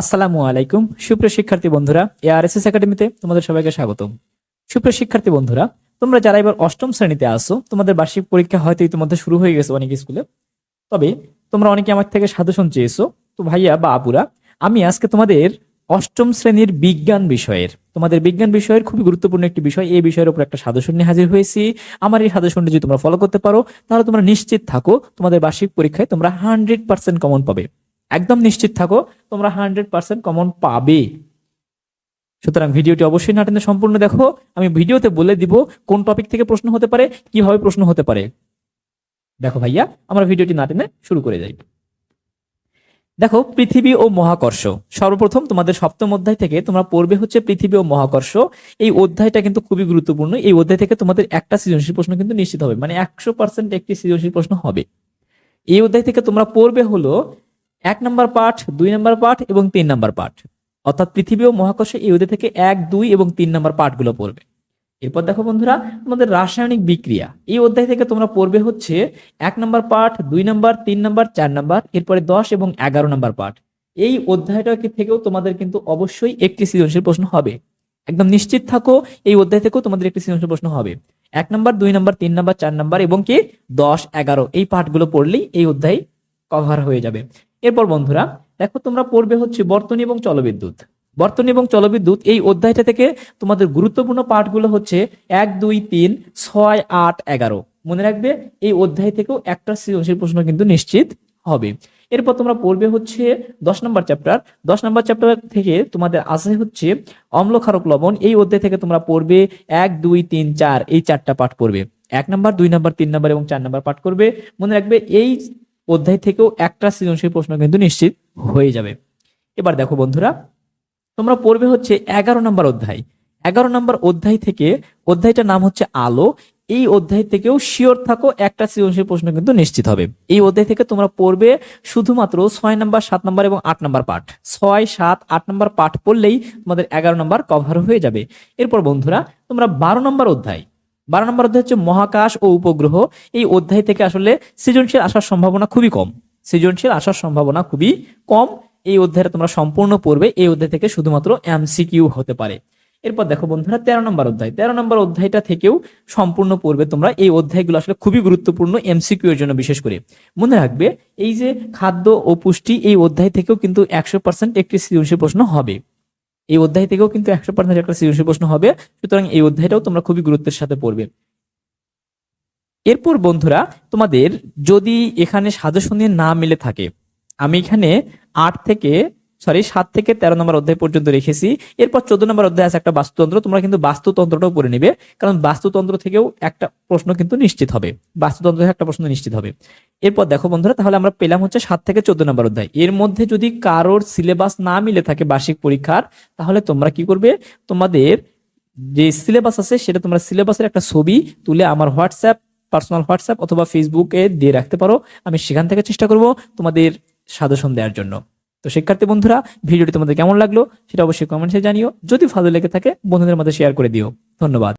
আসসালামু আলাইকুম। সুপ্রিয় শিক্ষার্থী বন্ধুরা এআরএসএস একাডেমিতে তোমাদের সবাইকে স্বাগতম। সুপ্রিয় শিক্ষার্থী বন্ধুরা, তোমরা যারা এবার অষ্টম শ্রেণীতে আসো তোমাদের বার্ষিক পরীক্ষা হয়তো ইতিমধ্যে শুরু হয়ে গেছে অনেক স্কুলে। তবে তোমরা অনেকে আমার থেকে সাজেশন চেয়েছো, তো ভাইয়া বা আপুরা, আমি আজকে তোমাদের অষ্টম শ্রেণির বিজ্ঞান বিষয়ের, তোমাদের বিজ্ঞান বিষয়ের খুবই গুরুত্বপূর্ণ একটি বিষয়, এই বিষয়ের উপর একটা সাজেশন নিয়ে হাজির হয়েছি। আমার এই সাজেশনটি যদি তোমরা ফলো করতে পারো, তাহলে তোমরা নিশ্চিত থাকো, তোমাদের বার্ষিক পরীক্ষায় তোমরা হান্ড্রেড পার্সেন্ট কমন পাবে। একদম নিশ্চিত থাকো, তোমরা হান্ড্রেড পার্সেন্ট কমন পাবে। সুতরাং ভিডিওটি অবশ্যই না টেনে সম্পূর্ণ দেখো। আমি ভিডিওতে বলে দিব কোন টপিক থেকে প্রশ্ন হতে পারে, কীভাবে প্রশ্ন হতে পারে। দেখো ভাইয়া, আমরা ভিডিওটি না টেনে শুরু করে যাই। দেখো, পৃথিবী ও মহাকর্ষ। সর্বপ্রথম তোমাদের সপ্তম অধ্যায় থেকে তোমরা পড়বে হচ্ছে পৃথিবী ও মহাকর্ষ। এই অধ্যায়টা কিন্তু খুবই গুরুত্বপূর্ণ। এই অধ্যায় থেকে তোমাদের একটা সৃজনশীল প্রশ্ন কিন্তু নিশ্চিত হবে মানে একশো পার্সেন্ট একটি সৃজনশীল প্রশ্ন হবে। এই অধ্যায় থেকে তোমরা পড়বে হলো এক নম্বর পাঠ, দুই নম্বর পাঠ এবং তিন নম্বর পাঠ। অর্থাৎ পৃথিবী ও মহাকর্ষ এই অধ্যায় থেকে এক, দুই এবং তিন নম্বর পাঠগুলো পড়বে। এরপর দেখো বন্ধুরা তোমাদের রাসায়নিক বিক্রিয়া। এই অধ্যায় থেকে তোমরা পড়বে হচ্ছে এক নম্বর পাঠ, দুই নম্বর, তিন নম্বর, চার নম্বর, এরপরে দশ এবং এগারো নম্বর পাঠ। এই অধ্যায়টা থেকেও তোমাদের কিন্তু অবশ্যই একটি সৃজনশীল প্রশ্ন হবে। একদম নিশ্চিত থাকো, এই অধ্যায় থেকেও তোমাদের একটি সৃজনশীল প্রশ্ন হবে। এক নম্বর, দুই নম্বর, তিন নম্বর, চার নম্বর এবং কি? দশ, এগারো, এই পাঠগুলো পড়লেই এই অধ্যায় কভার হয়ে যাবে। এরপর বন্ধুরা, দেখো তোমরা পড়বে হচ্ছে বর্তনী এবং চলবিদ্যুৎ। বর্তনী এবং চলবিদ্যুৎ এই অধ্যায়টা থেকে তোমাদের গুরুত্বপূর্ণ পাঠগুলো হচ্ছে এক, দুই, তিন, ছয়, আট, এগারো। মনে রাখবে, এই অধ্যায় থেকেও একটা সৃজনশীল প্রশ্ন কিন্তু নিশ্চিত হবে। এরপর তোমরা পড়বে হচ্ছে দশ নম্বর চ্যাপ্টার দশ নম্বর চ্যাপ্টার থেকে তোমাদের আসে হচ্ছে অম্ল ক্ষারক লবণ। এই অধ্যায় থেকে তোমরা পড়বে এক, দুই, তিন, চার, এই চারটা পাঠ পড়বে। এক নম্বর, দুই নাম্বার, তিন নম্বর এবং চার নাম্বার পাঠ করবে। মনে রাখবে, এই অধ্যায় থেকেও একটা সৃজনশীল প্রশ্ন কিন্তু নিশ্চিত হয়ে যাবে। এবার দেখো বন্ধুরা, তোমরা পড়বে হচ্ছে এগারো নম্বর অধ্যায়। এগারো নম্বর অধ্যায় থেকে, অধ্যায়টার নাম হচ্ছে আলো। এই অধ্যায় থেকেও শিওর থাকো একটা সৃজনশীল প্রশ্ন কিন্তু নিশ্চিত হবে। এই অধ্যায় থেকে তোমরা পড়বে শুধুমাত্র ছয় নম্বর, সাত নম্বর এবং আট নম্বর পাঠ। ছয়, সাত, আট নম্বর পাঠ পড়লেই তোমাদের এগারো নম্বর কভার হয়ে যাবে। এরপর বন্ধুরা, তোমরা বারো নম্বর অধ্যায় বারো নম্বর অধ্যায় হচ্ছে মহাকাশ ও উপগ্রহ। এই অধ্যায় থেকে আসলে সৃজনশীল আসার সম্ভাবনা খুবই কম। সৃজনশীল আসার সম্ভাবনা খুবই কম। এই অধ্যায়টা তোমরা সম্পূর্ণ পড়বে। এই অধ্যায় থেকে শুধুমাত্র এমসিকিউ হতে পারে। এরপর দেখো বন্ধুরা, তেরো নম্বর অধ্যায়। তেরো নম্বর অধ্যায়টা থেকেও সম্পূর্ণ পড়বে তোমরা। এই অধ্যায়গুলো আসলে খুবই গুরুত্বপূর্ণ এমসিকিউ এর জন্য বিশেষ করে। মনে রাখবে, এই যে খাদ্য ও পুষ্টি এই অধ্যায় থেকেও কিন্তু একশো পার্সেন্ট একটি সৃজনশীল প্রশ্ন হবে। এই অধ্যায় থেকেও কিন্তু একশো পার্সেন্ট একটা সৃজনশীল প্রশ্ন হবে। সুতরাং এই অধ্যায়টাও তোমরা খুবই গুরুত্বের সাথে পড়বে। এরপর বন্ধুরা, তোমাদের যদি এখানে সাজেশনে না মিলে থাকে, আমি এখানে আট থেকে সরি সাত থেকে তেরো নম্বর অধ্যায় পর্যন্ত রেখেছি। এরপর চোদ্দ নম্বর অধ্যায় আছে একটা বাস্তুতন্ত্র। তোমরা কিন্তু বাস্তুতন্ত্রটাও পড়ে নিবে। কারণ বাস্তুতন্ত্র থেকেও একটা প্রশ্ন কিন্তু নিশ্চিত হবে। বাস্তুতন্ত্র থেকে একটা প্রশ্ন নিশ্চিত হবে। এরপর দেখো বন্ধুরা, তাহলে আমরা পেলাম হচ্ছে সাত থেকে চোদ্দ নম্বর অধ্যায়। এর মধ্যে যদি কারোর সিলেবাস না মিলে থাকে বার্ষিক পরীক্ষার, তাহলে তোমরা কি করবে? তোমাদের যে সিলেবাস আছে, সেটা তোমরা সিলেবাসের একটা ছবি তুলে আমার হোয়াটসঅ্যাপ পার্সোনাল হোয়াটসঅ্যাপ অথবা ফেসবুকে দিয়ে রাখতে পারো। আমি সেখান থেকে চেষ্টা করব তোমাদের সাজেশন দেওয়ার জন্য। তো শিক্ষার্থী বন্ধুরা, ভিডিওটি তোমাদের কেমন লাগল সেটা অবশ্যই কমেন্টসে জানিও। যদি ভালো লেগে থাকে, বন্ধুদের মধ্যে শেয়ার করে দিও। ধন্যবাদ।